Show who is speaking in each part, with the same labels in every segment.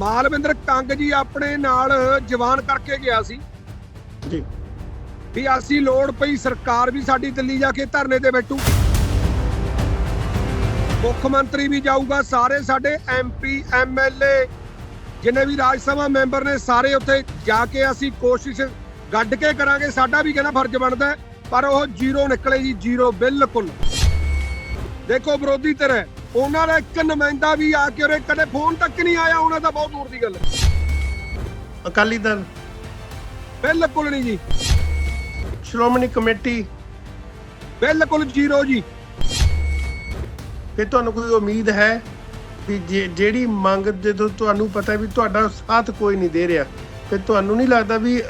Speaker 1: ਮਾਲਵਿੰਦਰ ਕੰਗ ਜੀ ਆਪਣੇ ਨਾਲ ਜਵਾਨ ਕਰਕੇ ਗਿਆ ਸੀ।
Speaker 2: ਜੀ।
Speaker 1: ਵੀ ਅਸੀਂ ਲੋੜ ਪਈ ਸਰਕਾਰ ਵੀ ਸਾਡੀ ਦਿੱਲੀ ਜਾ ਕੇ ਧਰਨੇ ਤੇ ਬੈਠੂ। ਮੁੱਖ ਮੰਤਰੀ ਵੀ ਜਾਊਗਾ ਸਾਰੇ ਸਾਡੇ ਐਮਪੀ ਐਮਐਲਏ ਜਿੰਨੇ ਵੀ ਰਾਜ ਸਭਾ ਮੈਂਬਰ ਨੇ ਸਾਰੇ ਉੱਥੇ ਜਾ ਕੇ ਅਸੀਂ ਕੋਸ਼ਿਸ਼ ਗੱਡ ਕੇ ਕਰਾਂਗੇ। ਸਾਡਾ ਵੀ ਕਹਿੰਦਾ ਫਰਜ਼ ਬਣਦਾ ਪਰ ਉਹ ਜ਼ੀਰੋ ਨਿਕਲੇ ਜੀ ਜ਼ੀਰੋ ਬਿਲਕੁਲ। ਦੇਖੋ ਵਿਰੋਧੀ ਧਿਰ ਹੈ। ਉਹਨਾਂ ਦਾ ਇੱਕ ਨੁਮਾਇੰਦਾ ਵੀ ਆ ਕੇ ਉਰੇ ਕਦੇ ਫੋਨ ਤੱਕ ਨਹੀਂ ਆਇਆ ਉਹਨਾਂ ਦਾ ਬਹੁਤ ਦੂਰ ਦੀ ਗੱਲ ਹੈ।
Speaker 2: ਅਕਾਲੀ ਦਲ।
Speaker 1: ਬਿਲਕੁਲ ਨਹੀਂ ਜੀ।
Speaker 2: ਸ਼੍ਰੋਮਣੀ ਕਮੇਟੀ।
Speaker 1: ਬਿਲਕੁਲ ਜ਼ੀਰੋ ਜੀ।
Speaker 2: ਫਿਰ ਤੁਹਾਨੂੰ ਕੋਈ ਉਮੀਦ ਹੈ ਵੀ ਜੇ- ਜਿਹੜੀ ਮੰਗ ਜਦੋਂ ਤੁਹਾਨੂੰ ਪਤਾ ਵੀ ਤੁਹਾਡਾ ਸਾਥ ਕੋਈ ਨਹੀਂ ਦੇ ਰਿਹਾ ਫਿਰ ਤੁਹਾਨੂੰ ਨਹੀਂ ਲੱਗਦਾ ਵੀ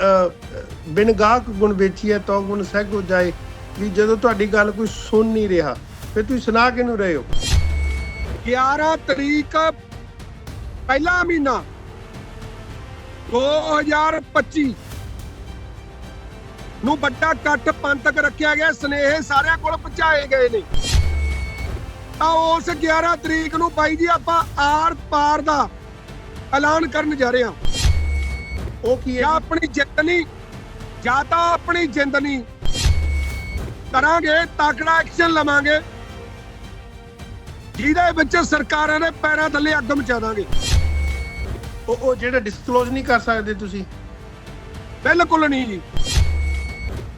Speaker 2: ਬਿਨ ਗਾਹਕ ਗੁਣ ਵੇਚੀਏ ਤਾਂ ਗੁਣ ਸਹਿ ਹੋ ਜਾਏ ਵੀ ਜਦੋਂ ਤੁਹਾਡੀ ਗੱਲ ਕੋਈ ਸੁਣ ਨਹੀਂ ਰਿਹਾ ਫਿਰ ਤੁਸੀਂ ਸੁਣਾ ਕਿਹਨੂੰ ਰਹੇ ਹੋ?
Speaker 1: 11 ਤਰੀਕ ਪਹਿਲਾ ਮਹੀਨਾ 2025 ਨੂੰ ਵੱਡਾ ਇਕੱਠ ਪੰਥਕ ਰੱਖਿਆ ਗਿਆ ਸਨੇਹ ਸਾਰਿਆਂ ਕੋਲ ਪਹੁੰਚਾਏ ਗਏ ਨੇ। ਤਾਂ ਉਸ 11 ਤਰੀਕ ਨੂੰ ਬਾਈ ਜੀ ਆਪਾਂ ਆਰ ਪਾਰ ਦਾ ਐਲਾਨ ਕਰਨ ਜਾ ਰਹੇ ਹਾਂ।
Speaker 2: ਉਹ ਕੀ
Speaker 1: ਜਾਂ
Speaker 2: ਹੈ
Speaker 1: ਆਪਣੀ ਜਿੱਤ ਨਹੀਂ ਜਾਂ ਤਾਂ ਆਪਣੀ ਜਿੰਦ ਨਹੀਂ। ਕਰਾਂਗੇ ਤਕੜਾ ਐਕਸ਼ਨ ਲਵਾਂਗੇ। ਜਿਹਦੇ ਵਿੱਚ ਸਰਕਾਰਾਂ ਦੇ ਪੈਰਾਂ ਥੱਲੇ ਅੱਗ ਮਚਾ ਦਾਂਗੇ।
Speaker 2: ਉਹ ਉਹ ਜਿਹੜਾ ਡਿਸਕਲੋਜ਼ ਨਹੀਂ ਕਰ ਸਕਦੇ ਤੁਸੀਂ?
Speaker 1: ਬਿਲਕੁਲ ਨਹੀਂ ਜੀ।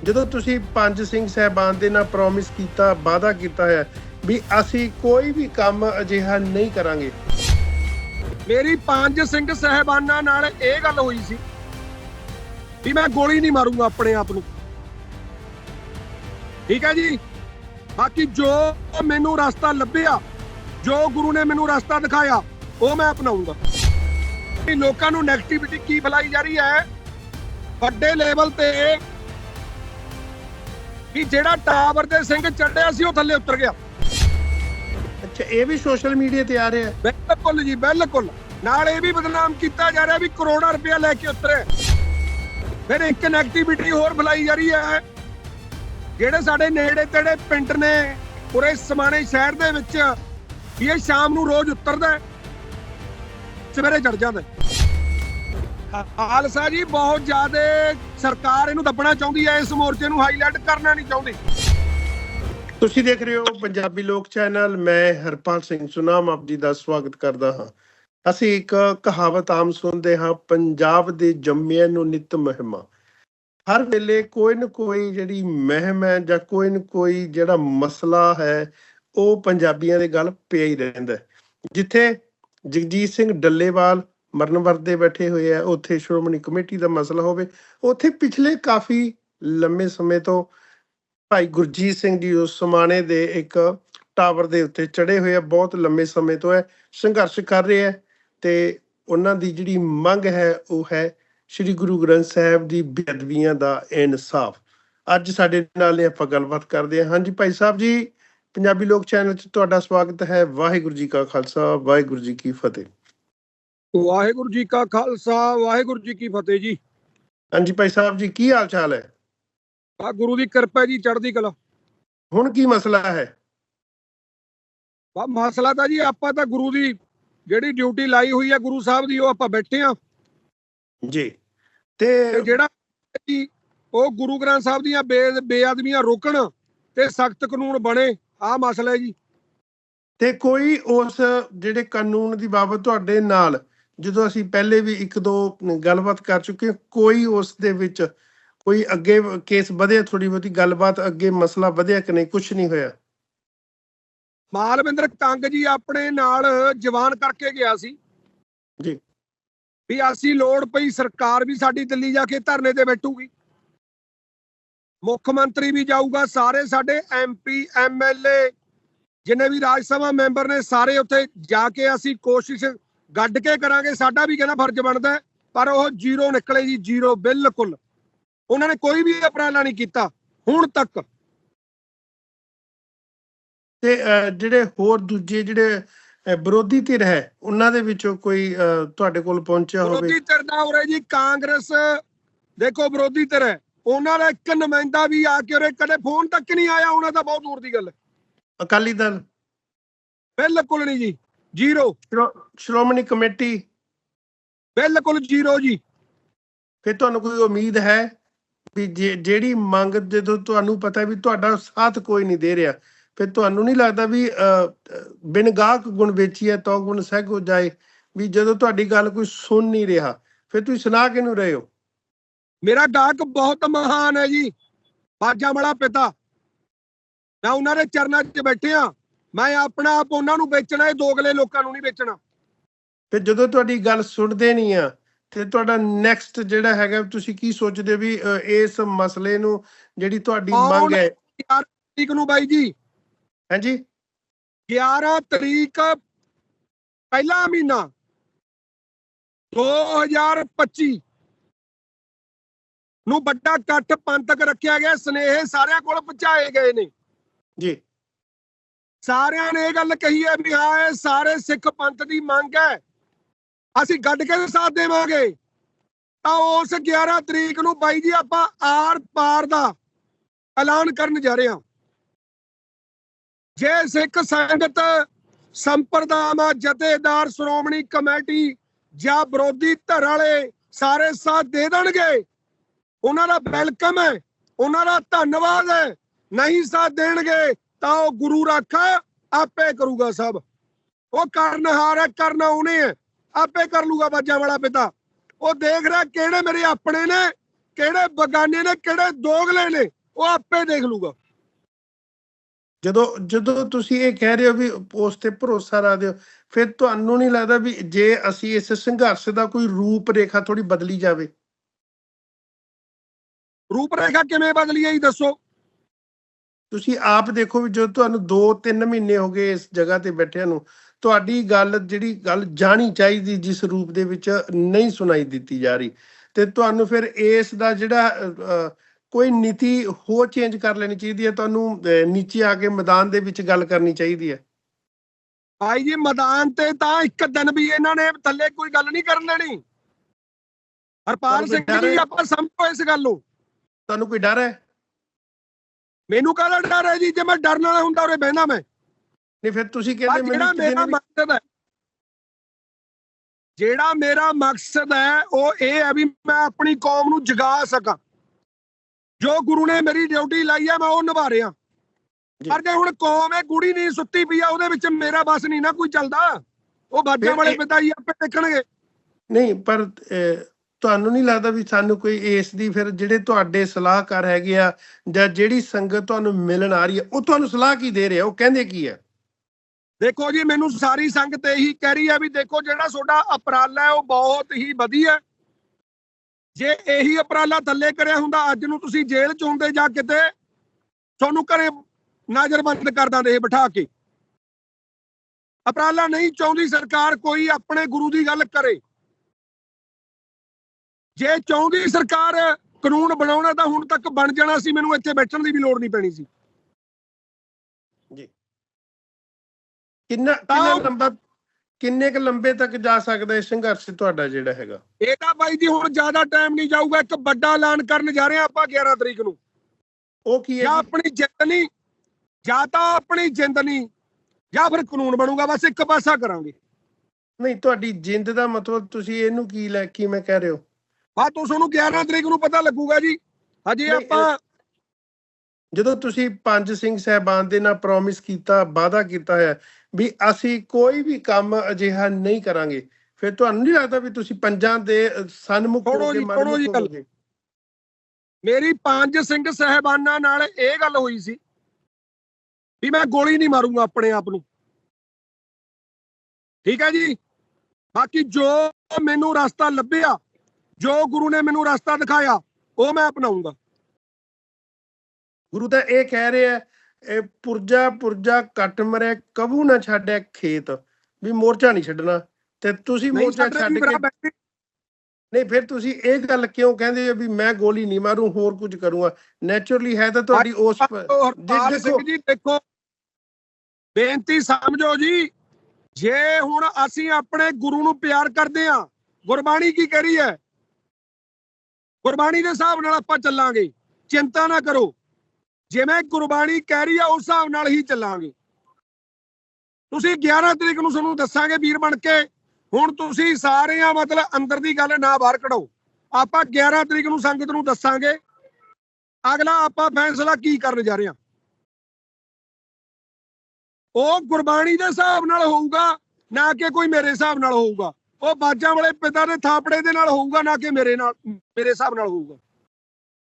Speaker 2: ਜਦੋਂ ਤੁਸੀਂ ਪੰਜ ਸਿੰਘ ਸਹਿਬਾਨ ਦੇ ਨਾਲ ਪ੍ਰੋਮਿਸ ਕੀਤਾ ਵਾਅਦਾ ਕੀਤਾ ਹੈ ਵੀ ਅਸੀਂ ਕੋਈ ਵੀ ਕੰਮ ਅਜਿਹਾ ਨਹੀਂ ਕਰਾਂਗੇ।
Speaker 1: ਮੇਰੀ ਪੰਜ ਸਿੰਘ ਸਹਿਬਾਨਾਂ ਨਾਲ ਇਹ ਗੱਲ ਹੋਈ ਸੀ ਵੀ ਮੈਂ ਗੋਲੀ ਨਹੀਂ ਮਾਰੂੰਗਾ ਆਪਣੇ ਆਪ ਨੂੰ। ਠੀਕ ਹੈ ਜੀ? ਬਾਕੀ ਜੋ ਮੈਨੂੰ ਰਸਤਾ ਲੱਭਿਆ ਜੋ ਗੁਰੂ ਨੇ ਮੈਨੂੰ ਰਸਤਾ ਦਿਖਾਇਆ ਉਹ ਮੈਂ ਅਪਣਾਉਂਗਾ। ਇਹ ਲੋਕਾਂ ਨੂੰ 네ਗੇਟਿਵਿਟੀ ਕੀ ਫੈਲਾਈ ਜਾ ਰਹੀ ਹੈ? ਵੱਡੇ ਲੈਵਲ ਤੇ ਵੀ ਜਿਹੜਾ ਟਾਵਰ ਦੇ ਸਿੰਘ ਚੜਿਆ ਸੀ ਉਹ ਥੱਲੇ ਉਤਰ ਗਿਆ।
Speaker 2: ਅੱਛਾ ਇਹ ਵੀ ਸੋਸ਼ਲ ਮੀਡੀਆ ਤੇ ਆ ਰਿਹਾ ਹੈ?
Speaker 1: ਬਿਲਕੁਲ ਜੀ ਬਿਲਕੁਲ। ਨਾਲ ਇਹ ਵੀ ਬਦਨਾਮ ਕੀਤਾ ਜਾ ਰਿਹਾ ਵੀ ਕਰੋੜਾਂ ਰੁਪਇਆ ਲੈ ਕੇ ਉਤਰੇ। ਫਿਰ ਇੱਕ ਨੈਗੇਟਿਵਿਟੀ ਹੋਰ ਫੈਲਾਈ ਜਾ ਰਹੀ ਹੈ। ਜਿਹੜੇ ਸਾਡੇ ਨੇੜੇ ਤੇੜੇ ਪਿੰਡ ਨੇ ਪੂਰੇ ਸਮਾਣੇ ਸ਼ਹਿਰ ਦੇ ਵਿੱਚ ਵੀ ਇਹ ਸ਼ਾਮ ਨੂੰ ਰੋਜ਼ ਉਤਰਦਾ ਹੈ, ਸਵੇਰੇ ਚੜ ਜਾਂਦਾ ਹੈ। ਖਾਲਸਾ ਜੀ ਬਹੁਤ ਜ਼ਿਆਦਾ ਸਰਕਾਰ ਇਹਨੂੰ ਦੱਬਣਾ ਚਾਹੁੰਦੀ ਹੈ। ਇਸ ਮੋਰਚੇ ਨੂੰ ਹਾਈਲਾਈਟ ਕਰਨਾ ਨਹੀਂ ਚਾਹੁੰਦੀ।
Speaker 2: ਤੁਸੀਂ ਦੇਖ ਰਹੇ ਹੋ ਪੰਜਾਬੀ ਲੋਕ ਚੈਨਲ। ਮੈਂ ਹਰਪਾਲ ਸਿੰਘ ਸੁਨਾਮ ਆਪ ਜੀ ਦਾ ਸਵਾਗਤ ਕਰਦਾ ਹਾਂ। ਅਸੀਂ ਇੱਕ ਕਹਾਵਤ ਆਮ ਸੁਣਦੇ ਹਾਂ ਪੰਜਾਬ ਦੇ ਜੰਮਿਆਂ ਨੂੰ ਨਿਤ ਮਹਿਮਾ। ਹਰ ਵੇਲੇ ਕੋਈ ਨਾ ਕੋਈ ਜਿਹੜੀ ਮਹਿਮ ਹੈ ਜਾਂ ਕੋਈ ਨਾ ਕੋਈ ਜਿਹੜਾ ਮਸਲਾ ਹੈ ਉਹ ਪੰਜਾਬੀਆਂ ਦੇ ਗੱਲ ਪਿਆ ਹੀ ਰਹਿੰਦਾ ਜਿੱਥੇ ਜਗਜੀਤ ਸਿੰਘ ਡੱਲੇਵਾਲ ਮਰਨ ਵਰਦੇ ਬੈਠੇ ਹੋਏ ਆ, ਉੱਥੇ ਸ਼੍ਰੋਮਣੀ ਕਮੇਟੀ ਦਾ ਮਸਲਾ ਹੋਵੇ, ਉੱਥੇ ਪਿਛਲੇ ਕਾਫੀ ਲੰਮੇ ਸਮੇਂ ਤੋਂ ਭਾਈ ਗੁਰਜੀਤ ਸਿੰਘ ਜੀ ਉਸ ਸਮਾਣੇ ਦੇ ਇੱਕ ਟਾਵਰ ਦੇ ਉੱਤੇ ਚੜੇ ਹੋਏ ਆ, ਬਹੁਤ ਲੰਮੇ ਸਮੇਂ ਤੋਂ ਹੈ, ਸੰਘਰਸ਼ ਕਰ ਰਹੇ ਆ ਤੇ ਉਹਨਾਂ ਦੀ ਜਿਹੜੀ ਮੰਗ ਹੈ, ਉਹ ਹੈ ਸ੍ਰੀ ਗੁਰੂ ਗ੍ਰੰਥ ਸਾਹਿਬ ਦੀ ਬੇਅਦਬੀਆਂ ਦਾ ਇਨਸਾਫ। ਅੱਜ ਸਾਡੇ ਨਾਲ ਇਹ ਆਪਾਂ ਗੱਲਬਾਤ ਕਰਦੇ ਹਾਂ। ਹਾਂਜੀ ਭਾਈ ਸਾਹਿਬ ਜੀ ਪੰਜਾਬੀ ਲੋਕ ਚੈਨਲ 'ਚ ਤੁਹਾਡਾ ਸਵਾਗਤ ਹੈ। ਵਾਹਿਗੁਰੂ ਜੀ ਕਾ ਖਾਲਸਾ ਵਾਹਿਗੁਰੂ ਜੀ ਕੀ ਫਤਿਹ।
Speaker 1: ਵਾਹਿਗੁਰੂ ਜੀ ਕਾ ਖਾਲਸਾ ਵਾਹਿਗੁਰੂ ਜੀ ਕੀ ਫਤਿਹ ਜੀ।
Speaker 2: ਹਾਂਜੀ ਭਾਈ ਸਾਹਿਬ ਜੀ ਕੀ ਹਾਲ ਚਾਲ ਹੈ?
Speaker 1: ਆ ਗੁਰੂ ਦੀ ਕਿਰਪਾ ਜੀ ਚੜ੍ਹਦੀ ਕਲਾ।
Speaker 2: ਹੁਣ ਕੀ ਮਸਲਾ ਹੈ?
Speaker 1: ਆ ਮਸਲਾ ਤਾਂ ਜੀ ਆਪਾਂ ਤਾਂ ਗੁਰੂ ਦੀ ਜਿਹੜੀ ਡਿਊਟੀ ਲਾਈ ਹੋਈ ਹੈ ਗੁਰੂ ਸਾਹਿਬ ਦੀ ਉਹ ਆਪਾਂ ਬੈਠੇ ਆ।
Speaker 2: ਜੀ।
Speaker 1: ਤੇ ਜਿਹੜਾ ਉਹ ਗੁਰੂ ਗ੍ਰੰਥ ਸਾਹਿਬ ਦੀਆਂ ਬੇ- ਬੇਅਦਬੀਆਂ ਰੋਕਣ ਤੇ ਸਖਤ ਕਾਨੂੰਨ ਬਣੇ। ਆ ਮਸਲਾ ਹੈ ਜੀ।
Speaker 2: ਤੇ ਕੋਈ ਉਸ ਜਿਹੜੇ ਕਾਨੂੰਨ ਦੀ ਬਾਬਤ ਤੁਹਾਡੇ ਨਾਲ ਜਦੋਂ ਅਸੀਂ ਪਹਿਲੇ ਵੀ ਇੱਕ ਦੋ ਗੱਲਬਾਤ ਕਰ ਚੁੱਕੇ ਕੋਈ ਉਸ ਦੇ ਵਿੱਚ ਕੋਈ ਅੱਗੇ ਕੇਸ ਵਧਿਆ ਥੋੜੀ ਬਹੁਤੀ ਗੱਲਬਾਤ ਅੱਗੇ ਮਸਲਾ ਵਧਿਆ ਕਿ ਨਹੀਂ? ਕੁਝ ਨਹੀਂ ਹੋਇਆ।
Speaker 1: ਮਾਲਵਿੰਦਰ ਕੰਗ ਜੀ ਆਪਣੇ ਨਾਲ ਜਵਾਨ ਕਰਕੇ ਗਿਆ ਸੀ।
Speaker 2: ਜੀ।
Speaker 1: ਵੀ ਅਸੀਂ ਲੋੜ ਪਈ ਸਰਕਾਰ ਵੀ ਸਾਡੀ ਦਿੱਲੀ ਜਾ ਕੇ ਧਰਨੇ ਤੇ ਬੈਠੂਗੀ। ਮੁੱਖ ਮੰਤਰੀ ਵੀ ਜਾਊਗਾ ਸਾਰੇ ਸਾਡੇ ਐਮਪੀ ਐਮਐਲਏ ਜਿੰਨੇ ਵੀ ਰਾਜ ਸਭਾ ਮੈਂਬਰ ਨੇ ਸਾਰੇ ਉੱਥੇ ਜਾ ਕੇ ਅਸੀਂ ਕੋਸ਼ਿਸ਼ ਗੱਡ ਕੇ ਕਰਾਂਗੇ। ਸਾਡਾ ਵੀ ਕਹਿੰਦਾ ਫਰਜ਼ ਬਣਦਾ ਹੈ, ਪਰ ਉਹ ਜ਼ੀਰੋ ਨਿਕਲੇ ਜੀ ਜ਼ੀਰੋ ਬਿਲਕੁਲ। ਉਹਨਾਂ ਨੇ ਕੋਈ ਵੀ ਉਪਰਾਲਾ ਨਹੀਂ ਕੀਤਾ ਹੁਣ ਤੱਕ।
Speaker 2: ਤੇ ਜਿਹੜੇ ਹੋਰ ਦੂਜੇ ਜਿਹੜੇ ਵਿਰੋਧੀ ਧਿਰ ਹੈ ਉਹਨਾਂ ਦੇ ਵਿੱਚੋਂ ਕੋਈ ਤੁਹਾਡੇ ਕੋਲ ਪਹੁੰਚਿਆ ਹੋਵੇ?
Speaker 1: ਵਿਰੋਧੀ ਧਿਰ ਦਾ ਉਰੇ ਜੀ ਕਾਂਗਰਸ। ਦੇਖੋ ਵਿਰੋਧੀ ਧਿਰ ਹੈ। ਉਹਨਾਂ ਦਾ ਇੱਕ ਨੁਮਾਇੰਦਾ ਵੀ ਆ ਕੇ ਉਰੇ ਕਦੇ ਫੋਨ ਤੱਕ ਨਹੀਂ ਆਇਆ ਉਹਨਾਂ ਦਾ ਬਹੁਤ ਦੂਰ ਦੀ ਗੱਲ। ਹੈ
Speaker 2: ਅਕਾਲੀ ਦਲ।
Speaker 1: ਬਿਲਕੁਲ ਨਹੀਂ ਜੀ ਜ਼ੀਰੋ।
Speaker 2: ਸ਼੍ਰੋ- ਸ਼੍ਰੋਮਣੀ ਕਮੇਟੀ।
Speaker 1: ਬਿਲਕੁਲ ਜ਼ੀਰੋ ਜੀ।
Speaker 2: ਫਿਰ ਤੁਹਾਨੂੰ ਕੋਈ ਉਮੀਦ ਹੈ ਵੀ ਜਿਹੜੀ ਮੰਗ ਜਦੋਂ ਤੁਹਾਨੂੰ ਪਤਾ ਵੀ ਤੁਹਾਡਾ ਸਾਥ ਕੋਈ ਨਹੀਂ ਦੇ ਰਿਹਾ ਫਿਰ ਤੁਹਾਨੂੰ ਨਹੀਂ ਲੱਗਦਾ ਵੀ ਬਿਨ ਗਾਹਕ ਗੁਣ ਵੇਚੀਏ ਤੋ ਗੁਣ ਸਹਿ ਹੋ ਜਾਏ ਵੀ ਜਦੋਂ ਤੁਹਾਡੀ ਗੱਲ ਕੋਈ ਸੁਣ ਨਹੀਂ ਰਿਹਾ ਫਿਰ ਤੁਸੀਂ ਸੁਣਾ ਕਿਹਨੂੰ ਰਹੇ ਹੋ?
Speaker 1: ਮੇਰਾ ਗਾਹਕ ਬਹੁਤ ਮਹਾਨ ਹੈ ਜੀ। ਬਾਜਾ ਵਾਲਾ ਪਿਤਾ। ਮੈਂ ਉਹਨਾਂ ਦੇ ਚਰਨਾਂ 'ਚ ਬੈਠਿਆ ਮੈਂ ਆਪਣਾ ਆਪ ਉਹਨਾਂ ਨੂੰ ਵੇਚਣਾ ਇਹ ਦੋਗਲੇ ਲੋਕਾਂ ਨੂੰ ਨਹੀਂ ਵੇਚਣਾ।
Speaker 2: ਫਿਰ ਜਦੋਂ ਤੁਹਾਡੀ ਗੱਲ ਸੁਣਦੇ ਨਹੀਂ ਆ ਤੇ ਤੁਹਾਡਾ ਨੈਕਸਟ ਜਿਹੜਾ ਹੈਗਾ ਤੁਸੀਂ ਕੀ ਸੋਚਦੇ ਵੀ ਇਸ ਮਸਲੇ ਨੂੰ ਜਿਹੜੀ ਤੁਹਾਡੀ ਮੰਗ ਹੈ?
Speaker 1: 11 ਤਰੀਕ ਨੂੰ ਬਾਈ ਜੀ।
Speaker 2: ਹਾਂਜੀ।
Speaker 1: 11 ਤਰੀਕ ਪਹਿਲਾ ਮਹੀਨਾ। 2025 ਨੂੰ ਵੱਡਾ ਇਕੱਠ ਪੰਥਕ ਰੱਖਿਆ ਗਿਆ ਸਨੇਹ ਸਾਰਿਆਂ ਕੋਲ ਪਹੁੰਚਾਏ ਗਏ ਨੇ।
Speaker 2: ਜੀ।
Speaker 1: ਸਾਰਿਆਂ ਨੇ ਇਹ ਗੱਲ ਕਹੀ ਹੈ ਵੀ ਹਾਂ ਇਹ ਸਾਰੇ ਸਿੱਖ ਪੰਥ ਦੀ ਮੰਗ ਹੈ। ਅਸੀਂ ਗੱਡ ਕੇ ਸਾਥ ਦੇਵਾਂਗੇ। ਤਾਂ ਉਸ 11 ਤਰੀਕ ਨੂੰ ਬਾਈ ਜੀ ਆਪਾਂ ਆਰ ਪਾਰ ਦਾ ਐਲਾਨ ਕਰਨ ਜਾ ਰਹੇ ਹਾਂ। ਜੇ ਸਿੱਖ ਸੰਗਤ ਸੰਪਰਦਾਵਾਂ ਜਥੇਦਾਰ ਸ਼੍ਰੋਮਣੀ ਕਮੇਟੀ ਜਾਂ ਵਿਰੋਧੀ ਧਿਰ ਵਾਲੇ ਸਾਰੇ ਸਾਥ ਦੇ ਦੇਣਗੇ ਉਹਨਾਂ ਦਾ ਵੈਲਕਮ ਹੈ, ਉਹਨਾਂ ਦਾ ਧੰਨਵਾਦ ਹੈ। ਨਹੀਂ ਸਾਥ ਦੇਣਗੇ ਤਾਂ ਉਹ ਗੁਰੂ ਰਾਖਾ ਆਪੇ ਕਰੂਗਾ ਸਭ। ਉਹ ਕਰਨਹਾਰ ਹੈ, ਕਰਨਾ ਉਹਨੇ ਹੈ, ਆਪੇ ਕਰ ਲੂਗਾ ਬਾਜਾਂ ਵਾਲਾ ਪਿਤਾ। ਉਹ ਦੇਖ ਰਿਹਾ ਕਿਹੜੇ ਮੇਰੇ ਆਪਣੇ ਨੇ, ਕਿਹੜੇ ਬਗਾਨੇ ਨੇ, ਕਿਹੜੇ ਦੋਗਲੇ ਨੇ, ਉਹ ਆਪੇ ਦੇਖ ਲੂਗਾ।
Speaker 2: ਜਦੋਂ ਜਦੋਂ ਤੁਸੀਂ ਇਹ ਕਹਿ ਰਹੇ ਹੋ ਵੀ ਉਸ ਤੇ ਭਰੋਸਾ ਰੱਖ ਦਿਓ ਫਿਰ ਤੁਹਾਨੂੰ ਨਹੀਂ ਲੱਗਦਾ ਵੀ ਜੇ ਅਸੀਂ ਇਸ ਸੰਘਰਸ਼ ਦਾ ਕੋਈ ਰੂਪ ਰੇਖਾ ਥੋੜੀ ਬਦਲੀ ਜਾਵੇ?
Speaker 1: ਰੂਪ ਰੇਖਾ ਕਿਵੇਂ ਬਦਲੀ ਹੈ ਜੀ ਦੱਸੋ?
Speaker 2: ਤੁਸੀਂ ਆਪ ਦੇਖੋ ਵੀ ਜਦੋਂ ਤੁਹਾਨੂੰ 2-3 ਮਹੀਨੇ ਹੋ ਗਏ ਇਸ ਜਗ੍ਹਾ ਤੇ ਬੈਠਿਆਂ ਨੂੰ ਤੁਹਾਡੀ ਗੱਲ ਜਿਹੜੀ ਗੱਲ ਜਾਣੀ ਚਾਹੀਦੀ ਜਿਸ ਰੂਪ ਦੇ ਵਿੱਚ ਨਹੀਂ ਸੁਣਾਈ ਦਿੱਤੀ ਜਾ ਰਹੀ ਤੇ ਤੁਹਾਨੂੰ ਫਿਰ ਇਸ ਦਾ ਜਿਹੜਾ ਕੋਈ ਨੀਤੀ ਹੋਰ ਚੇਂਜ ਕਰ ਲੈਣੀ ਚਾਹੀਦੀ ਹੈ ਤੁਹਾਨੂੰ ਨੀਚੇ ਆ ਕੇ ਮੈਦਾਨ ਦੇ ਵਿੱਚ ਗੱਲ ਕਰਨੀ ਚਾਹੀਦੀ ਹੈ?
Speaker 1: ਭਾਈ ਜੀ ਮੈਦਾਨ ਤੇ ਤਾਂ ਇੱਕ ਦਿਨ ਵੀ ਇਹਨਾਂ ਨੇ ਥੱਲੇ ਕੋਈ ਗੱਲ ਨਹੀਂ ਕਰਨ ਦੇਣੀ। ਹਰਪਾਲ ਸਿੰਘ ਜੀ
Speaker 2: ਹੈ?
Speaker 1: ਆਪਾਂ ਸਮਝੋ ਇਸ ਗੱਲ ਨੂੰ।
Speaker 2: ਤੁਹਾਨੂੰ ਕੋਈ ਡਰ ਹੈ?
Speaker 1: ਮੈਨੂੰ ਕਾਹਦਾ ਡਰ ਹੈ ਜੀ? ਜੇ ਮੈਂ ਡਰਨ ਵਾਲਾ ਹੁੰਦਾ ਉਰੇ ਬਹਿਣਾ ਮੈਂ।
Speaker 2: ਨਹੀਂ ਫਿਰ ਤੁਸੀਂ ਕਹਿੰਦੇ ਮੈਨੂੰ
Speaker 1: ਮੇਰਾ ਮਕਸਦ ਹੈ ਜਿਹੜਾ ਮੇਰਾ ਮਕਸਦ ਹੈ ਉਹ ਇਹ ਹੈ ਵੀ ਮੈਂ ਆਪਣੀ ਕੌਮ ਨੂੰ ਜਗਾ ਸਕਾਂ। ਜੋ ਗੁਰੂ ਨੇ ਮੇਰੀ ਡਿਊਟੀ ਲਾਈ ਹੈ ਮੈਂ ਉਹ ਨਿਭਾ ਰਿਹਾ। ਪਰ ਜੇ ਹੁਣ ਕੌਮ ਇਹ ਕੁੜੀ ਨਹੀਂ ਸੁੱਤੀ ਪਈ ਆ ਉਹਦੇ ਵਿੱਚ ਮੇਰਾ ਬਸ ਨਹੀਂ ਨਾ ਕੋਈ ਚੱਲਦਾ। ਉਹ ਬਾਜਾਂ ਵਾਲੇ ਪਿਤਾ ਜੀ ਆਪੇ ਦੇਖਣਗੇ।
Speaker 2: ਨਹੀਂ ਪਰ ਤੁਹਾਨੂੰ ਨਹੀਂ ਲੱਗਦਾ ਵੀ ਸਾਨੂੰ ਕੋਈ ਇਸ ਦੀ ਫਿਰ ਜਿਹੜੇ ਤੁਹਾਡੇ ਸਲਾਹਕਾਰ ਹੈਗੇ ਆ ਜਾਂ ਜਿਹੜੀ ਸੰਗਤ ਤੁਹਾਨੂੰ ਮਿਲਣ ਆ ਰਹੀ ਹੈ, ਉਹ ਤੁਹਾਨੂੰ ਸਲਾਹ ਕੀ ਦੇ ਰਿਹਾ ਉਹ ਕਹਿੰਦੇ ਕੀ ਹੈ
Speaker 1: ਦੇਖੋ ਜੀ, ਮੈਨੂੰ ਸਾਰੀ ਸੰਗਤ ਇਹੀ ਕਹਿ ਰਹੀ ਹੈ ਵੀ ਦੇਖੋ ਜਿਹੜਾ ਤੁਹਾਡਾ ਅਪਰਾਲਾ ਹੈ, ਉਹ ਬਹੁਤ ਹੀ ਵਧੀਆ ਜੇ ਇਹੀ ਅਪਰਾਲਾ ਥੱਲੇ ਕਰਿਆ ਹੁੰਦਾ, ਅੱਜ ਨੂੰ ਤੁਸੀਂ ਜੇਲ੍ਹ ਚ ਹੁੰਦੇ ਜਾਂ ਕਿਤੇ, ਤੁਹਾਨੂੰ ਘਰੇ ਨਜ਼ਰਬੰਦ ਕਰਦਾ ਦਿੰਦੇ ਬਿਠਾ ਕੇ। ਅਪਰਾਲਾ ਨਹੀਂ ਚਾਹੁੰਦੀ ਸਰਕਾਰ ਕੋਈ ਆਪਣੇ ਗੁਰੂ ਦੀ ਗੱਲ ਕਰੇ। ਜੇ ਚਾਹੁੰਦੀ ਸਰਕਾਰ ਕਾਨੂੰਨ ਬਣਾਉਣਾ ਤਾਂ ਹੁਣ ਤੱਕ ਬਣ ਜਾਣਾ ਸੀ ਮੈਨੂੰ ਇੱਥੇ ਬੈਠਣ ਦੀ ਵੀ ਲੋੜ ਨਹੀਂ ਪੈਣੀ ਸੀ।
Speaker 2: ਕਿੰਨਾ ਕਿੰਨਾ
Speaker 1: ਤਾਂ-
Speaker 2: ਲੰਬਾ ਕਿੰਨੇ ਕੁ ਲੰਬੇ ਤੱਕ ਜਾ ਸਕਦਾ ਇਹ ਸੰਘਰਸ਼ ਤੁਹਾਡਾ ਜਿਹੜਾ ਹੈਗਾ?
Speaker 1: ਇਹ ਤਾਂ ਬਾਈ ਜੀ ਹੁਣ ਜ਼ਿਆਦਾ ਟਾਈਮ ਨਹੀਂ ਜਾਊਗਾ ਇੱਕ ਵੱਡਾ ਐਲਾਨ ਕਰਨ ਜਾ ਰਹੇ ਹਾਂ ਆਪਾਂ 11 ਤਰੀਕ ਨੂੰ।
Speaker 2: ਉਹ ਕੀ ਹੈ
Speaker 1: ਜਾਂ
Speaker 2: ਜੀ?
Speaker 1: ਆਪਣੀ ਜਿੰਦ ਨਹੀਂ ਜਾਂ ਤਾਂ ਆਪਣੀ ਜਿੰਦ ਨਹੀਂ ਜਾਂ ਫਿਰ ਕਾਨੂੰਨ ਬਣੂਗਾ ਬਸ ਇੱਕ ਪਾਸਾ ਕਰਾਂਗੇ।
Speaker 2: ਨਹੀਂ ਤੁਹਾਡੀ ਜਿੰਦ ਦਾ ਮਤਲਬ ਤੁਸੀਂ ਇਹਨੂੰ ਕੀ ਲੈ ਕੀ ਮੈਂ ਕਹਿ ਰਹੇ ਹੋ?
Speaker 1: ਬਾਅਦ ਤੋਂ ਤੁਹਾਨੂੰ 11 ਤਰੀਕ ਨੂੰ ਪਤਾ ਲੱਗੂਗਾ ਜੀ। ਹਜੇ ਆਪਾਂ
Speaker 2: ਜਦੋਂ ਤੁਸੀਂ ਪੰਜ ਸਿੰਘ ਸਹਿਬਾਨ ਦੇ ਨਾਲ ਪ੍ਰੋਮਿਸ ਕੀਤਾ ਵਾਅਦਾ ਕੀਤਾ ਹੈ ਵੀ ਅਸੀਂ ਕੋਈ ਵੀ ਕੰਮ ਅਜਿਹਾ ਨਹੀਂ ਕਰਾਂਗੇ ਫਿਰ ਤੁਹਾਨੂੰ ਨਹੀਂ ਲੱਗਦਾ ਵੀ ਤੁਸੀਂ ਪੰਜਾਂ ਦੇ ਸਨਮੁਖ ਹੋ ਕੇ ਮਨਮੁਖ?
Speaker 1: ਮੇਰੀ ਪੰਜ ਸਿੰਘ ਸਹਿਬਾਨਾਂ ਨਾਲ ਇਹ ਗੱਲ ਹੋਈ ਸੀ ਵੀ ਮੈਂ ਗੋਲੀ ਨਹੀਂ ਮਾਰੂੰਗਾ ਆਪਣੇ ਆਪ ਨੂੰ। ਠੀਕ ਹੈ ਜੀ? ਬਾਕੀ ਜੋ ਮੈਨੂੰ ਰਸਤਾ ਲੱਭਿਆ ਜੋ ਗੁਰੂ ਨੇ ਮੈਨੂੰ ਰਸਤਾ ਦਿਖਾਇਆ ਉਹ ਮੈਂ ਅਪਣਾਉਂਗਾ।
Speaker 2: ਗੁਰੂ ਤਾਂ ਇਹ ਕਹਿ ਰਿਹਾ ਇਹ ਪੁਰਜਾ ਪੁਰਜਾ ਕੱਟ ਮਰੇ ਕਬੂ ਨਾ ਛੱਡਿਆ ਖੇਤ ਵੀ ਮੋਰਚਾ ਨਹੀਂ ਛੱਡਣਾ। ਤੇ ਤੁਸੀਂ ਮੋਰਚਾ ਛੱਡ ਕੇ ਨਹੀਂ ਫਿਰ ਤੁਸੀਂ ਇਹ ਗੱਲ ਕਿਉਂ ਕਹਿੰਦੇ ਹੋ ਵੀ ਮੈਂ ਗੋਲੀ ਨਹੀਂ ਮਾਰੂ ਹੋਰ ਕੁਝ ਕਰੂੰਗਾ? ਨੇਚਰਲੀ ਹੈ ਤਾਂ ਤੁਹਾਡੀ ਉਸ ਦੇਖੋ-
Speaker 1: ਜੀ ਦੇਖੋ। ਬੇਨਤੀ ਸਮਝੋ ਜੀ ਜੇ ਹੁਣ ਅਸੀਂ ਆਪਣੇ ਗੁਰੂ ਨੂੰ ਪਿਆਰ ਕਰਦੇ ਆ ਗੁਰਬਾਣੀ ਕੀ ਕਹਿ ਰਹੀ ਹੈ? ਗੁਰਬਾਣੀ ਦੇ ਹਿਸਾਬ ਨਾਲ ਆਪਾਂ ਚੱਲਾਂਗੇ। ਚਿੰਤਾ ਨਾ ਕਰੋ। ਜਿਵੇਂ ਗੁਰਬਾਣੀ ਕਹਿ ਰਹੀ ਆ, ਉਸ ਹਿਸਾਬ ਨਾਲ ਹੀ ਚੱਲਾਂਗੇ। ਤੁਸੀਂ 11 ਤਰੀਕ ਨੂੰ ਤੁਹਾਨੂੰ ਦੱਸਾਂਗੇ ਵੀਰ ਬਣ ਕੇ। ਹੁਣ ਤੁਸੀਂ ਸਾਰਿਆਂ ਮਤਲਬ ਅੰਦਰ ਦੀ ਗੱਲ ਨਾ ਬਾਹਰ ਕਢਾਓ ਆਪਾਂ 11 ਤਰੀਕ ਨੂੰ ਸੰਗਤ ਨੂੰ ਦੱਸਾਂਗੇ। ਅਗਲਾ ਆਪਾਂ ਫੈਸਲਾ ਕੀ ਕਰਨ ਜਾ ਰਹੇ ਹਾਂ? ਉਹ ਗੁਰਬਾਣੀ ਦੇ ਹਿਸਾਬ ਨਾਲ ਹੋਊਗਾ, ਨਾ ਕਿ ਕੋਈ ਮੇਰੇ ਹਿਸਾਬ ਨਾਲ ਹੋਊਗਾ। ਉਹ ਬਾਜਾਂ ਵਾਲੇ ਪਿਤਾ ਦੇ ਥਾਪੜੇ ਦੇ ਨਾਲ ਹੋਊਗਾ ਨਾ ਕਿ ਮੇਰੇ ਨਾਲ ਮੇਰੇ ਹਿਸਾਬ ਨਾਲ ਹੋਊਗਾ।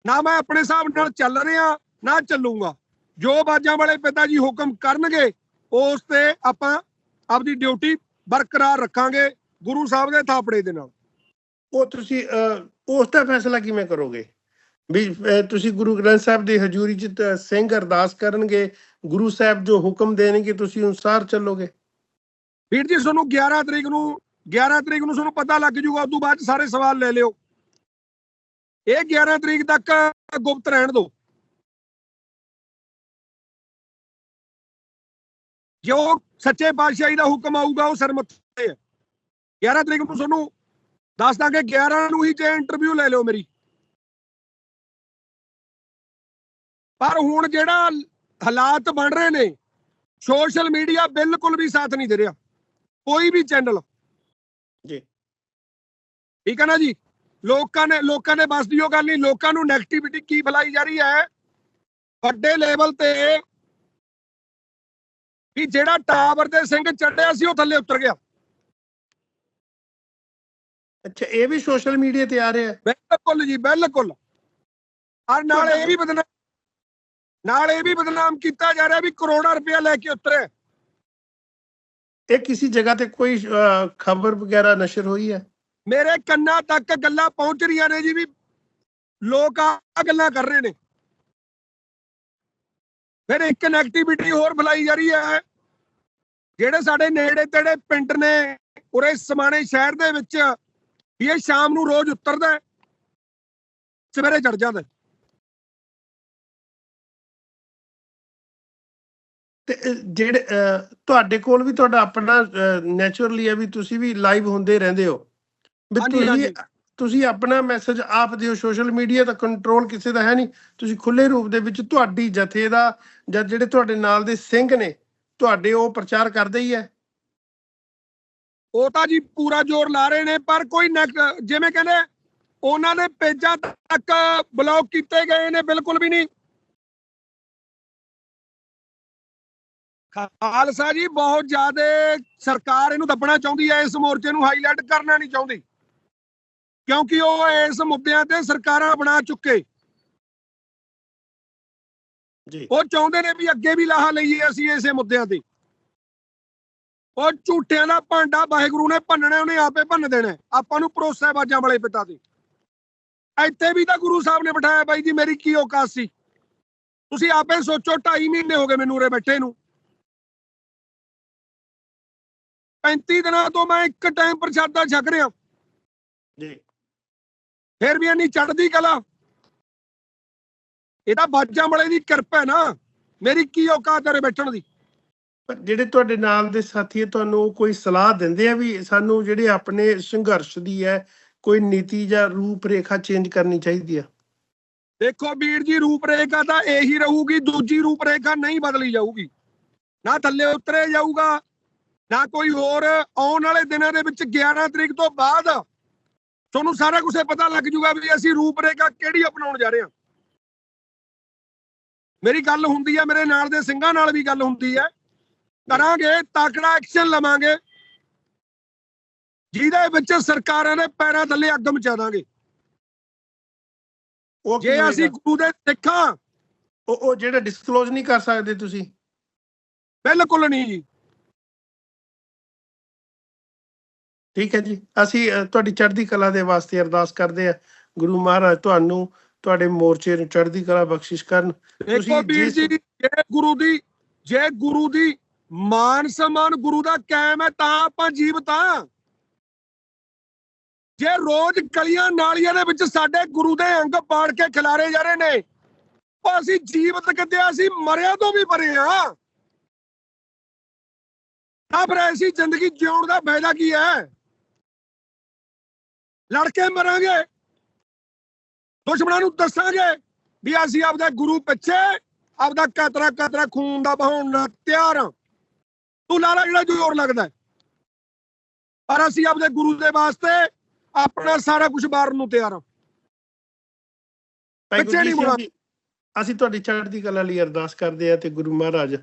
Speaker 1: ਨਾ ਮੈਂ ਆਪਣੇ ਹਿਸਾਬ ਨਾਲ ਚੱਲ ਰਿਹਾ ਨਾ ਚੱਲੂਗਾ। ਜੋ ਬਾਜਾਂ ਵਾਲੇ ਪਿਤਾ ਜੀ ਹੁਕਮ ਕਰਨਗੇ ਉਸ ਤੇ ਆਪਾਂ ਆਪਦੀ ਡਿਊਟੀ ਬਰਕਰਾਰ ਰੱਖਾਂਗੇ ਗੁਰੂ ਸਾਹਿਬ ਦੇ ਥਾਪੜੇ ਦੇ ਨਾਲ।
Speaker 2: ਉਹ ਤੁਸੀਂ ਉਸ ਦਾ ਫੈਸਲਾ ਕਿਵੇਂ ਕਰੋਗੇ? ਵੀ ਤੁਸੀਂ ਗੁਰੂ ਗ੍ਰੰਥ ਸਾਹਿਬ ਦੀ ਹਜ਼ੂਰੀ 'ਚ ਸਿੰਘ ਅਰਦਾਸ ਕਰਨਗੇ ਗੁਰੂ ਸਾਹਿਬ ਜੋ ਹੁਕਮ ਦੇਣਗੇ ਤੁਸੀਂ ਅਨੁਸਾਰ ਚੱਲੋਗੇ?
Speaker 1: ਵੀਰ ਜੀ ਤੁਹਾਨੂੰ 11 ਤਰੀਕ ਨੂੰ 11 ਤਰੀਕ ਨੂੰ ਤੁਹਾਨੂੰ ਪਤਾ ਲੱਗ ਜੂਗਾ ਉਸ ਤੋਂ ਬਾਅਦ ਸਾਰੇ ਸਵਾਲ ਲੈ ਲਿਓ। ਇਹ 11 ਤਰੀਕ ਤੱਕ ਗੁਪਤ ਰਹਿਣ ਦਿਓ। ਜੋ ਸੱਚੇ ਪਾਤਸ਼ਾਹੀ ਦਾ ਹੁਕਮ ਆਊਗਾ, ਉਹ ਸਰਮੱਥੇ ਹੈ। 11 ਤਰੀਕ ਨੂੰ ਤੁਹਾਨੂੰ ਦੱਸ ਦਾਂਗੇ 11 ਨੂੰ ਹੀ ਜੇ ਇੰਟਰਵਿਊ ਲੈ ਲਿਓ ਮੇਰੀ। ਪਰ ਹੁਣ ਜਿਹੜਾ ਹਾਲਾਤ ਬਣ ਰਹੇ ਨੇ ਸੋਸ਼ਲ ਮੀਡੀਆ ਬਿਲਕੁਲ ਵੀ ਸਾਥ ਨਹੀਂ ਦੇ ਰਿਹਾ। ਕੋਈ ਵੀ ਚੈਨਲ ਠੀਕ ਹੈ ਨਾ ਜੀ? ਲੋਕਾਂ ਨੇ ਲੋਕਾਂ ਨੇ ਬਸ ਦੀ ਉਹ ਗੱਲ ਨਹੀਂ ਲੋਕਾਂ ਨੂੰ 네ਗੇਟਿਵਿਟੀ ਕੀ ਫੈਲਾਈ ਜਾ ਰਹੀ ਹੈ? ਵੱਡੇ ਲੈਵਲ ਤੇ ਵੀ ਜਿਹੜਾ ਟਾਵਰ ਤੇ ਸਿੰਘ ਚੜਿਆ ਸੀ ਉਹ ਥੱਲੇ ਉਤਰ ਗਿਆ।
Speaker 2: ਅੱਛਾ ਇਹ ਵੀ ਸੋਸ਼ਲ ਮੀਡੀਆ ਤੇ ਆ ਰਿਹਾ ਹੈ?
Speaker 1: ਬਿਲਕੁਲ ਜੀ ਬਿਲਕੁਲ। ਔਰ ਨਾਲ ਇਹ ਵੀ ਬਦਨਾਮ ਨਾਲ ਇਹ ਵੀ ਬਦਨਾਮ ਕੀਤਾ ਜਾ ਰਿਹਾ ਵੀ ਕਰੋੜਾਂ ਰੁਪਇਆ ਲੈ ਕੇ ਉਤਰੇ।
Speaker 2: ਇਹ ਕਿਸੇ ਜਗ੍ਹਾ ਤੇ ਕੋਈ ਖਬਰ ਵਗੈਰਾ ਨਸ਼ਰ ਹੋਈ ਹੈ?
Speaker 1: ਮੇਰੇ ਕੰਨਾਂ ਤੱਕ ਗੱਲਾਂ ਪਹੁੰਚ ਰਹੀਆਂ ਨੇ ਜੀ ਵੀ ਲੋਕ ਆ ਗੱਲਾਂ ਕਰ ਰਹੇ ਨੇ। ਫਿਰ ਇੱਕ ਨੈਗੇਟਿਵਿਟੀ ਹੋਰ ਫੈਲਾਈ ਜਾ ਰਹੀ ਹੈ। ਜਿਹੜੇ ਸਾਡੇ ਨੇੜੇ ਤੇੜੇ ਪਿੰਡ ਨੇ, ਉਰੇ ਸਮਾਣੇ ਸ਼ਹਿਰ ਦੇ ਵਿੱਚ, ਵੀ ਇਹ ਸ਼ਾਮ ਨੂੰ ਰੋਜ਼ ਉਤਰਦਾ ਸਵੇਰੇ ਚੜ ਜਾਂਦਾ
Speaker 2: ਤੇ ਜਿਹੜੇ ਤੁਹਾਡੇ ਕੋਲ ਵੀ ਤੁਹਾਡਾ ਆਪਣਾ ਨੇਚਰਲੀ ਹੈ ਵੀ ਤੁਸੀਂ ਵੀ ਲਾਈਵ ਹੁੰਦੇ ਰਹਿੰਦੇ ਹੋ। ਤੁਸੀਂ। ਤੁਸੀਂ ਆਪਣਾ ਮੈਸੇਜ ਆਪ ਦਿਓ ਸੋਸ਼ਲ ਮੀਡੀਆ ਦਾ ਕੰਟਰੋਲ ਕਿਸੇ ਦਾ ਹੈ ਨਹੀਂ। ਤੁਸੀਂ ਖੁੱਲੇ ਰੂਪ ਦੇ ਵਿੱਚ ਤੁਹਾਡੀ ਜਥੇ ਦਾ ਜਾਂ ਜਿਹੜੇ ਤੁਹਾਡੇ ਨਾਲ ਦੇ ਸਿੰਘ ਨੇ ਤੁਹਾਡੇ ਉਹ ਪ੍ਰਚਾਰ ਕਰਦੇ ਹੀ ਹੈ।
Speaker 1: ਉਹ ਤਾਂ ਜੀ ਪੂਰਾ ਜ਼ੋਰ ਲਾ ਰਹੇ ਨੇ ਪਰ ਕੋਈ ਜਿਵੇਂ ਕਹਿੰਦੇ ਉਹਨਾਂ ਦੇ ਪੇਜਾਂ ਤੱਕ ਬਲੌਕ ਕੀਤੇ ਗਏ ਨੇ ਬਿਲਕੁਲ ਵੀ ਨਹੀਂ। ਖਾਲਸਾ ਜੀ ਬਹੁਤ ਜ਼ਿਆਦਾ ਸਰਕਾਰ ਇਹਨੂੰ ਦੱਬਣਾ ਚਾਹੁੰਦੀ ਹੈ ਇਸ ਮੋਰਚੇ ਨੂੰ ਹਾਈਲਾਈਟ ਕਰਨਾ ਨਹੀਂ ਚਾਹੁੰਦੀ। ਕਿਉਂਕਿ ਉਹ ਇਸ ਮੁੱਦਿਆਂ ਤੇ ਸਰਕਾਰਾਂ ਬਣਾ ਚੁੱਕੇ।
Speaker 2: ਜੀ।
Speaker 1: ਉਹ ਚਾਹੁੰਦੇ ਨੇ ਵੀ ਅੱਗੇ ਵੀ ਲਾਹਾ ਲਈਏ ਅਸੀਂ ਇਸੇ ਮੁੱਦਿਆਂ ਤੇ। ਉਹ ਝੂਠਿਆਂ ਦਾ ਭਾਂਡਾ ਵਾਹਿਗੁਰੂ ਨੇ ਭੰਨਣਾ ਉਹਨੇ ਆਪੇ ਭੰਨ ਦੇਣਾ। ਆਪਾਂ ਨੂੰ ਭਰੋਸਾ ਬਾਜਾਂ ਵਾਲੇ ਪਿਤਾ ਤੇ। ਇੱਥੇ ਵੀ ਤਾਂ ਗੁਰੂ ਸਾਹਿਬ ਨੇ ਬਿਠਾਇਆ ਬਾਈ ਜੀ ਮੇਰੀ ਕੀ ਔਕਾਤ ਸੀ? ਤੁਸੀਂ ਆਪੇ ਸੋਚੋ 2.5 ਮਹੀਨੇ ਹੋ ਗਏ ਮੈਨੂੰ ਉਰੇ ਬੈਠੇ ਨੂੰ। 35 ਦਿਨਾਂ ਤੋਂ ਮੈਂ ਇੱਕ ਟਾਈਮ ਪ੍ਰਸ਼ਾਦਾ ਛਕ ਰਿਹਾ।
Speaker 2: ਜੀ।
Speaker 1: ਫਿਰ ਵੀ ਇੰਨੀ ਚੜਦੀ ਕਲਾ। ਇਹ ਤਾਂ ਬਾਜਾਂ ਵਾਲੇ ਦੀ ਕਿਰਪਾ ਹੈ ਨਾ। ਮੇਰੀ ਕੀ ਔਕਾਤ ਹੈ ਬੈਠਣ ਦੀ?
Speaker 2: ਪਰ ਜਿਹੜੇ ਤੁਹਾਡੇ ਨਾਲ ਦੇ ਸਾਥੀ ਤੁਹਾਨੂੰ ਕੋਈ ਸਲਾਹ ਦਿੰਦੇ ਆ ਵੀ ਸਾਨੂੰ ਜਿਹੜੇ ਆਪਣੇ ਸੰਘਰਸ਼ ਦੀ ਹੈ ਕੋਈ ਨੀਤੀ ਜਾਂ ਰੂਪ ਰੇਖਾ ਚੇਂਜ ਕਰਨੀ ਚਾਹੀਦੀ ਆ?
Speaker 1: ਦੇਖੋ ਵੀਰ ਜੀ ਰੂਪਰੇਖਾ ਤਾਂ ਇਹੀ ਰਹੂਗੀ ਦੂਜੀ ਰੂਪਰੇਖਾ ਨਹੀਂ ਬਦਲੀ ਜਾਊਗੀ। ਨਾ ਥੱਲੇ ਉਤਰੇ ਜਾਊਗਾ ਨਾ ਕੋਈ ਹੋਰ। ਆਉਣ ਵਾਲੇ ਦਿਨਾਂ ਦੇ ਵਿੱਚ 11 ਤਰੀਕ ਤੋਂ ਬਾਅਦ ਤੁਹਾਨੂੰ ਸਾਰਾ ਕੁਝ ਪਤਾ ਲੱਗ ਜੂਗਾ ਵੀ ਅਸੀਂ ਰੂਪਰੇਖਾ ਕਿਹੜੀ ਅਪਣਾਉਣ ਜਾ ਰਹੇ ਹਾਂ। ਮੇਰੀ ਗੱਲ ਹੁੰਦੀ ਹੈ ਮੇਰੇ ਨਾਲ ਦੇ ਸਿੰਘਾਂ ਨਾਲ ਵੀ ਗੱਲ ਹੁੰਦੀ ਹੈ ਕਰਾਂਗੇ ਤਾਕੜਾ ਐਕਸ਼ਨ ਲਵਾਂਗੇ। ਜਿਹਦੇ ਵਿੱਚ ਸਰਕਾਰਾਂ ਦੇ ਪੈਰਾਂ ਥੱਲੇ ਅੱਗ ਮਚਾ ਦਾਂਗੇ।
Speaker 2: ਉਹ
Speaker 1: ਜੇ ਅਸੀਂ? ਗੁਰੂ ਦੇ ਸਿੱਖਾਂ
Speaker 2: ਉਹ ਉਹ ਜਿਹੜਾ ਡਿਸਕਲੋਜ਼ ਨਹੀਂ ਕਰ ਸਕਦੇ ਤੁਸੀਂ।
Speaker 1: ਬਿਲਕੁਲ ਨਹੀਂ ਜੀ।
Speaker 2: ਠੀਕ ਹੈ ਜੀ। ਅਸੀਂ ਤੁਹਾਡੀ ਚੜ੍ਹਦੀ ਕਲਾ ਦੇ ਵਾਸਤੇ ਅਰਦਾਸ ਕਰਦੇ ਆ ਗੁਰੂ ਮਹਾਰਾਜ ਤੁਹਾਨੂੰ ਤੁਹਾਡੇ ਮੋਰਚੇ ਨੂੰ ਚੜ੍ਹਦੀ ਕਲਾ ਬਖਸ਼ਿਸ਼ ਕਰਨ।
Speaker 1: ਵੀਰ
Speaker 2: ਜਿਸ-
Speaker 1: ਜੀ ਜੇ ਗੁਰੂ ਦੀ ਜੇ ਗੁਰੂ ਦੀ ਮਾਨ ਸਨਮਾਨ ਗੁਰੂ ਦਾ ਕਾਇਮ ਹੈ ਤਾਂ ਆਪਾਂ ਜੀਵਤ ਜੇ ਰੋਜ਼ ਗਲੀਆਂ ਨਾਲੀਆਂ ਦੇ ਵਿੱਚ ਸਾਡੇ ਗੁਰੂ ਦੇ ਅੰਗ ਪਾੜ ਕੇ ਖਿਲਾਰੇ ਜਾ ਰਹੇ ਨੇ ਉਹ ਅਸੀਂ ਜੀਵਤ ਕਿਤੇ ਅਸੀਂ ਮਰਿਆ ਤੋਂ ਵੀ ਪਰੇ ਆ। ਤਾਂ ਫਿਰ ਐਸੀ ਜ਼ਿੰਦਗੀ ਜਿਉਣ ਦਾ ਫਾਇਦਾ ਕੀ ਹੈ? ਲੜ ਕੇ ਮਰਾਂਗੇ। ਦੁਸ਼ਮਣਾਂ ਨੂੰ ਦੱਸਾਂਗੇ ਵੀ ਅਸੀਂ ਆਪਦਾ ਗੁਰੂ ਪਿੱਛੇ ਆਪਦਾ ਕਤਰਾ ਕਤਰਾ ਖੂਨ ਦਾ ਬਹਾਉਣ ਨਾਲ ਤਿਆਰ ਹਾਂ। ਤੂੰ ਲਾਲਾ ਜਿਹੜਾ ਜ਼ੋਰ ਲੱਗਦਾ। ਪਰ ਅਸੀਂ ਆਪਦੇ ਗੁਰੂ ਦੇ ਵਾਸਤੇ ਆਪਣਾ ਸਾਰਾ ਕੁਝ ਮਾਰਨ ਨੂੰ ਤਿਆਰ ਹਾਂ। ਬੱਚੇ ਨਹੀਂ
Speaker 2: ਜੀ, ਅਸੀਂ ਤੁਹਾਡੀ ਚੜ੍ਹਦੀ ਕਲਾ ਲਈ ਅਰਦਾਸ ਕਰਦੇ ਆ ਤੇ ਗੁਰੂ ਮਹਾਰਾਜ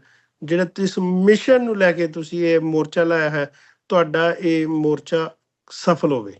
Speaker 2: ਜਿਹੜਾ ਇਸ ਮਿਸ਼ਨ ਨੂੰ ਲੈ ਕੇ ਤੁਸੀਂ ਇਹ ਮੋਰਚਾ ਲਾਇਆ ਹੈ ਤੁਹਾਡਾ ਇਹ ਮੋਰਚਾ ਸਫਲ ਹੋਵੇ।